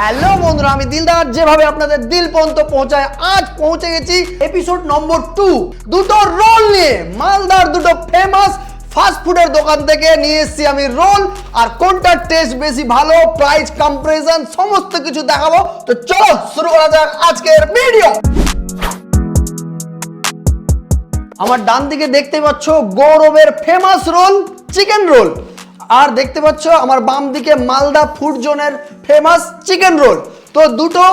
Hello বন্ধুরা, আমি দিলদার। যেভাবে আপনাদের দিল পর্যন্ত পৌঁছায়, আজ পৌঁছে গেছি এপিসোড নম্বর টু দুটো রোল নিয়ে, মালদার দুটো ফেমাস ফাস্ট ফুডের দোকান থেকে নিয়ে এসেছি আমি রোল আর কোনটার টেস্ট বেশি ভালো প্রাইস কম্পারিজন সমস্ত কিছু দেখাবো। তো চলো শুরু করা যাক আজকের ভিডিও আমার ডান দিকে দেখতে পাচ্ছ গৌরবের ফেমাস রোল চিকেন রোল আর দেখতে পাচ্ছ আমার বাম দিকে মালদা ফুড জোনের ফেমাস চিকেন রোল তো দুটো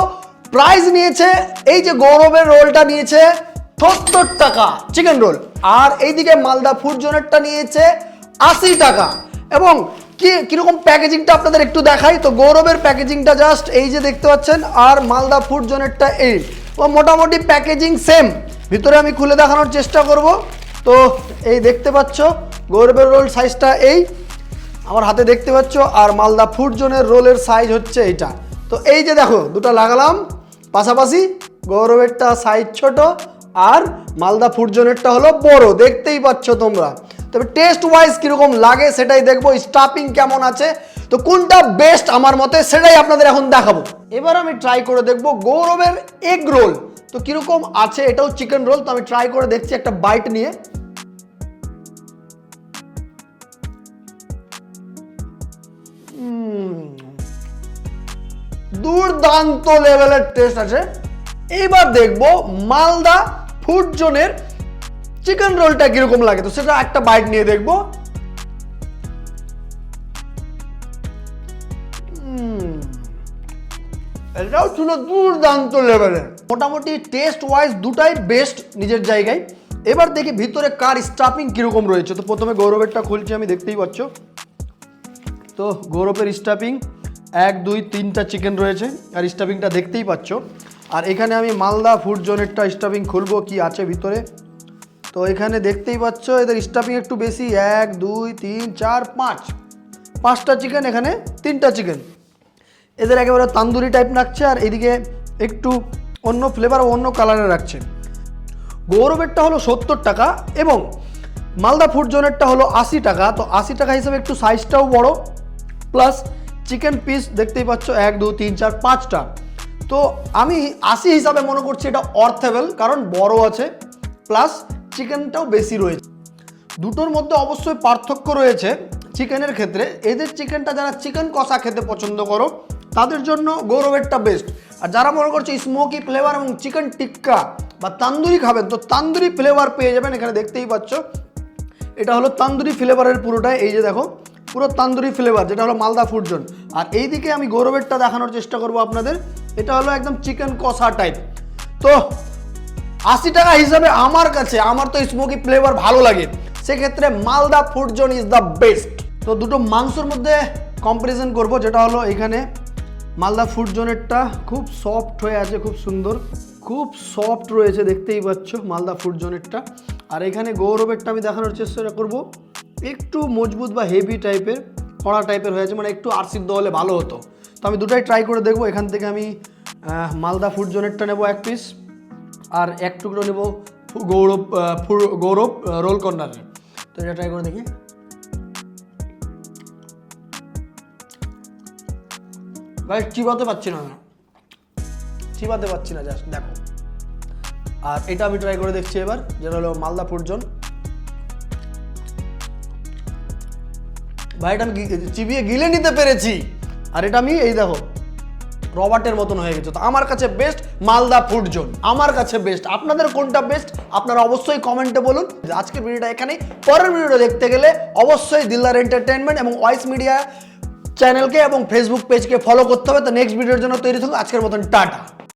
প্রাইস নিয়েছে, এই যে গৌরবের রোলটা নিয়েছে, সত্তর টাকা চিকেন রোল আর এইদিকে মালদা ফুড জোনেরটা নিয়েছে, আশি টাকা। এবং কি, কীরকম প্যাকেজিংটা আপনাদের একটু দেখাই। তো গৌরবের প্যাকেজিংটা জাস্ট এই যে দেখতে পাচ্ছেন, আর মালদা ফুড জোনেরটা এই। ও মোটামুটি প্যাকেজিং সেম ভিতরে আমি খুলে দেখানোর চেষ্টা করব। তো এই দেখতে পাচ্ছ, গৌরবের রোল সাইজটা এই। আমার হাতে দেখতে পাচ্ছ, আর মালদা ফুড জোনের রোলের সাইজ হচ্ছে এইটা। তো এই যে দেখো, দুটো লাগালাম, পাশাপাশি গৌরবেরটা সাইজ ছোট, আর মালদা ফুড জোনেরটা হলো বড়, দেখতেই পাচ্ছ তোমরা। তবে টেস্ট ওয়াইজ কীরকম লাগে সেটাই দেখব স্টাফিং কেমন আছে, তো কোনটা বেস্ট আমার মতে সেটাই আপনাদের এখন দেখাবো। এবার আমি ট্রাই করে দেখব গৌরবের এগ রোল তো কীরকম আছে, এটাও চিকেন রোল তো আমি ট্রাই করে দেখছি একটা বাইট নিয়ে। দুর্দান্ত লেভেলের টেস্ট আছে। এইবার দেখব মালদা ফুড জোনের চিকেন রোলটা কীরকম লাগে। তো সেটা একটা বাইট নিয়ে দেখব। এটাও ছিল দুর্দান্ত লেভেলের মোটামুটি টেস্ট ওয়াইজ দুটাই বেস্ট নিজের জায়গায়। এবার দেখি ভিতরে কার স্টাফিং কীরকম রয়েছে। তো প্রথমে গৌরবেরটা খুলছি, আমি দেখতেই পাচ্ছ। তো গৌরবের স্টাফিং এক, দুই, তিনটা চিকেন রয়েছে আর স্টাফিংটা দেখতেই পাচ্ছ। আর এখানে আমি মালদা ফুড জোনেরটা স্টাফিং খুলবো কি আছে ভিতরে। তো এখানে দেখতেই পাচ্ছ, এদের স্টাফিং একটু বেশি, এক, দুই, তিন, চার, পাঁচ। পাঁচটা চিকেন এখানে তিনটা চিকেন এদের একেবারে তান্দুরি টাইপ রাখছে আর এদিকে একটু অন্য ফ্লেভার ও অন্য কালারে রাখছে। গৌরবেরটা হলো সত্তর টাকা এবং মালদা ফুড জোনেরটা হলো আশি টাকা। তো আশি টাকা হিসেবে একটু সাইজটাও বড় প্লাস চিকেন পিস দেখতেই পাচ্ছ, এক, দু, তিন, চার, পাঁচটা। তো আমি আশি হিসাবে মনে করছি এটা অর্থেবল, কারণ বড় আছে, প্লাস চিকেনটাও বেশি রয়েছে। দুটোর মধ্যে অবশ্যই পার্থক্য রয়েছে চিকেনের ক্ষেত্রে। এদের চিকেনটা যারা চিকেন কষা খেতে পছন্দ করো, তাদের জন্য গৌরবেরটা বেস্ট আর যারা মনে করছে স্মোকি ফ্লেভার এবং চিকেন টিক্কা বা তান্দুরি খাবেন, তো তান্দুরি ফ্লেভার পেয়ে যাবেন, এখানে দেখতেই পাচ্ছ। এটা হলো তান্দুরি ফ্লেভারের পুরোটাই, এই যে দেখো। পুরো তান্দুরি ফ্লেভার যেটা হলো মালদা ফুড জোন আর এইদিকে আমি গৌরবেরটা দেখানোর চেষ্টা করব আপনাদের। এটা হলো একদম চিকেন কষা টাইপ তো, আশি টাকা হিসাবে আমার কাছে, আমার তো স্মোকি ফ্লেভার ভালো লাগে। সেক্ষেত্রে Malda food zone is the best তো দুটো মাংসর মধ্যে কম্পারিজন করব, যেটা হলো এখানে মালদা ফুড জোনেরটা খুব সফট হয়ে আছে, খুব সুন্দর। খুব সফট রয়েছে, দেখতেই পাচ্ছ মালদা ফুড জোনেরটা আর এখানে গৌরবেরটা আমি দেখানোর চেষ্টা করব। একটু মজবুত বা হেভি টাইপের কড়া টাইপের হয়েছে মানে একটু আর সিদ্ধ হলে ভালো হতো। তো আমি দুটাই ট্রাই করে দেখব, এখান থেকে আমি মালদা ফুড জোনেরটা নেব এক পিস আর এক টুকরো নেব গৌরব গৌরব রোল কর্নারের তো এটা ট্রাই করে দেখি। ভাই, চিবাতে পাচ্ছি না। চিবাতে পাচ্ছি না জাস্ট দেখো। আর এটা আমি ট্রাই করে দেখছি এবার, যেটা হলো মালদা ফুডজন ভাই এটা আমি চিবিয়ে গিলে নিতে পেরেছি। আর এটা আমি, এই দেখো, রবার্টের মতন হয়ে গেছে। তো আমার কাছে বেস্ট মালদা ফুড জোন আমার কাছে বেস্ট আপনাদের কোনটা বেস্ট আপনারা অবশ্যই কমেন্টে বলুন। আজকের ভিডিওটা এখানেই। পরের ভিডিওটা দেখতে গেলে অবশ্যই দিলদার এন্টারটেনমেন্ট এবং ওয়াইস মিডিয়া চ্যানেলকে এবং ফেসবুক পেজকে ফলো করতে হবে। তো নেক্সট ভিডিওর জন্য তৈরি থাকুন। আজকের মতন, টাটা।